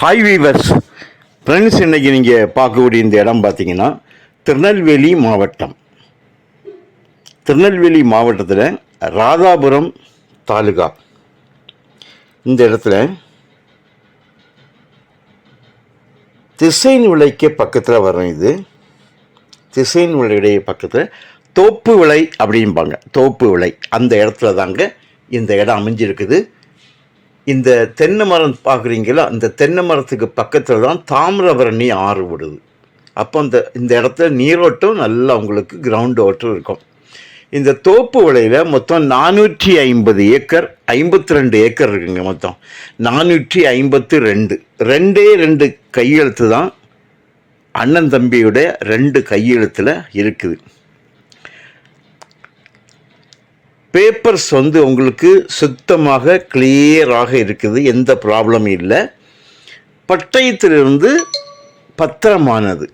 Hi viewers friends இன்றைக்கி நீங்கள் பார்க்கக்கூடிய இந்த இடம் பார்த்தீங்கன்னா திருநெல்வேலி மாவட்டம். திருநெல்வேலி மாவட்டத்தில் ராதாபுரம் தாலுகா. இந்த இடத்துல திசைன் விலைக்கு பக்கத்தில் வரும் இது. திசைன் விலையுடைய பக்கத்தில் தோப்பு விலை அப்படிம்பாங்க. தோப்பு விலை அந்த இடத்துல தாங்க இந்த இடம் அமைஞ்சிருக்குது. இந்த தென்னை மரம் பார்க்குறீங்களா? அந்த தென்னை மரத்துக்கு பக்கத்தில் தான் தாமிரபரணி ஆறு விடுது. அப்போ அந்த இந்த இடத்துல நீரோட்டம் நல்லா உங்களுக்கு கிரவுண்ட் வாட்டர் இருக்கும். இந்த தோப்பு விலையில் மொத்தம் நானூற்றி ஐம்பது ஏக்கர் ஐம்பத்தி ரெண்டு ஏக்கர் இருக்குங்க மொத்தம். நானூற்றி ஐம்பத்து ரெண்டு. ரெண்டே ரெண்டு கையெழுத்து தான் அண்ணன் தம்பியோட ரெண்டு கையெழுத்தில் இருக்குது. பேப்பர்ஸ் வந்து உங்களுக்கு சுத்தமாக கிளியராக இருக்குது எந்த ப்ராப்ளமும் இல்லை. பட்டயத்திலிருந்து பத்திரமானது.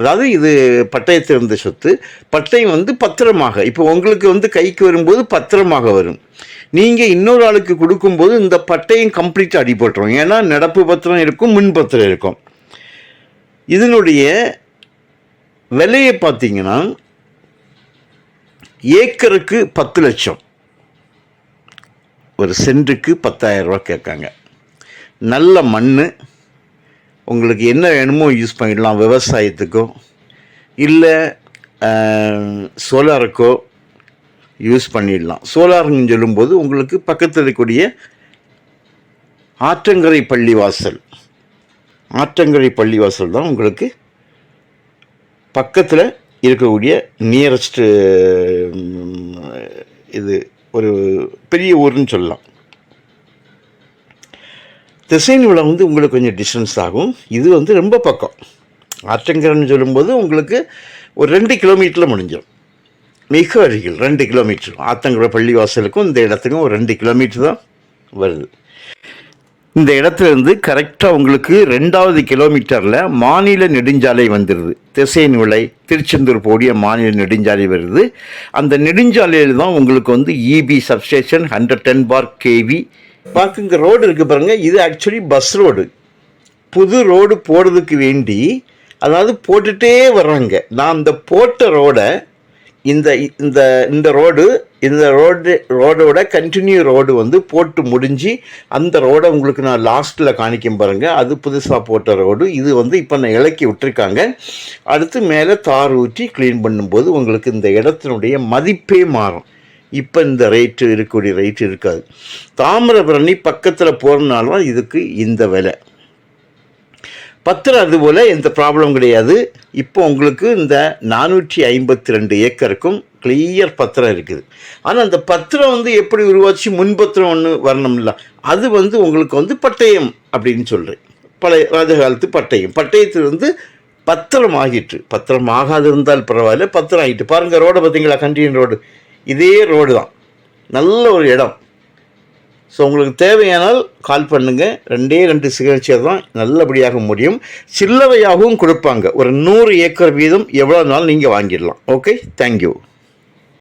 அதாவது இது பட்டயத்திலிருந்து சொத்து. பட்டயம் வந்து பத்திரமாக. இப்போ உங்களுக்கு வந்து கைக்கு வரும்போது பத்திரமாக வரும். நீங்கள் இன்னொரு ஆளுக்கு கொடுக்கும்போது இந்த பட்டயம் கம்ப்ளீட்டாக அடிபட்டுரும். ஏன்னா நடப்பு பத்திரம் இருக்கும் முன் பத்திரம் இருக்கும். இதனுடைய விலையை பார்த்தீங்கன்னா ஏக்கருக்கு பத்து லட்சம். ஒரு சென்ட்டுக்கு பத்தாயிரரூபா கேட்காங்க. நல்ல மண் உங்களுக்கு என்ன வேணுமோ யூஸ் பண்ணிடலாம் விவசாயத்துக்கோ. இல்லை சோலாருக்கோ யூஸ் பண்ணிடலாம். சோலாருன்னு சொல்லும்போது உங்களுக்கு பக்கத்தில் இருக்கக்கூடிய ஆற்றங்கரை பள்ளிவாசல். ஆற்றங்கரை பள்ளிவாசல் தான் உங்களுக்கு பக்கத்தில் இருக்கக்கூடிய நியரஸ்ட்டு இது ஒரு பெரிய ஊர்னு சொல்லலாம். திசைன் விழா வந்து உங்களுக்கு கொஞ்சம் டிஸ்டன்ஸ் ஆகும். இது வந்து ரொம்ப பக்கம். ஆற்றங்கரன்னு சொல்லும்போது உங்களுக்கு ஒரு ரெண்டு கிலோமீட்டரில் முடிஞ்சிடும். மிக அருகில் ரெண்டு கிலோமீட்டர் ஆத்தங்கரை பள்ளிவாசலுக்கும் இந்த இடத்துக்கும் ஒரு ரெண்டு கிலோமீட்டர் தான் வருது. இந்த இடத்துல இருந்து கரெக்டாக உங்களுக்கு ரெண்டாவது கிலோமீட்டரில் மாநில நெடுஞ்சாலை வந்துடுது திசையின் விலை திருச்செந்தூர் போடிய மாநில நெடுஞ்சாலை வருது. அந்த நெடுஞ்சாலையில் தான் உங்களுக்கு வந்து EB substation hundred ten bar KV பார்க்குங்க road இருக்குது பாருங்கள் இது ஆக்சுவலி பஸ் ரோடு புது ரோடு போடுறதுக்கு வேண்டி அதாவது போட்டுகிட்டே வர்றாங்க. நான் அந்த போட்ட ரோடை இந்த இந்த இந்த ரோடு இந்த ரோடு ரோடோட கண்டினியூ ரோடு வந்து போட்டு முடிஞ்சு அந்த ரோடை உங்களுக்கு நான் லாஸ்ட்டில் காணிக்கும் பாருங்கள் அது புதுசாக போட்ட ரோடு. இது வந்து இப்போ நான் இலக்கி விட்டுருக்காங்க. அடுத்து மேலே தார் ஊற்றி க்ளீன் பண்ணும்போது உங்களுக்கு இந்த இடத்தினுடைய மதிப்பே மாறும். இப்போ இந்த ரேட்டு இருக்கக்கூடிய ரேட்டு இருக்காது. தாமிரபரணி பக்கத்தில் போகிறனால தான் இதுக்கு இந்த விலை. பத்திரம் அதுபோல் எந்த ப்ராப்ளம் கிடையாது. இப்போ உங்களுக்கு இந்த நானூற்றி ஐம்பத்தி ரெண்டு ஏக்கருக்கும் கிளியர் பத்திரம் இருக்குது. ஆனால் அந்த பத்திரம் வந்து எப்படி உருவாச்சு? முன்பத்திரம் ஒன்று வரணும்ல. அது வந்து உங்களுக்கு வந்து பட்டயம் அப்படின்னு சொல்கிறேன் பழைய ராஜகாலத்து பட்டயம். பட்டயத்தில் வந்து பத்திரம் ஆகிட்டு பத்திரம் ஆகாது இருந்தால் பரவாயில்ல பத்திரம் ஆகிட்டு. பாருங்கள் ரோடை பார்த்தீங்களா? கண்டியன் ரோடு. இதே ரோடு தான். நல்ல ஒரு இடம். ஸோ உங்களுக்கு தேவையானால் கால் பண்ணுங்கள் ரெண்டே ரெண்டு சிகிச்சை தான் நல்லபடியாக முடியும். சில்லறையாகவும் கொடுப்பாங்க. ஒரு நூறு ஏக்கர் வீதம் எவ்வளோ நாள் நீங்கள் வாங்கிடலாம். Okay thank you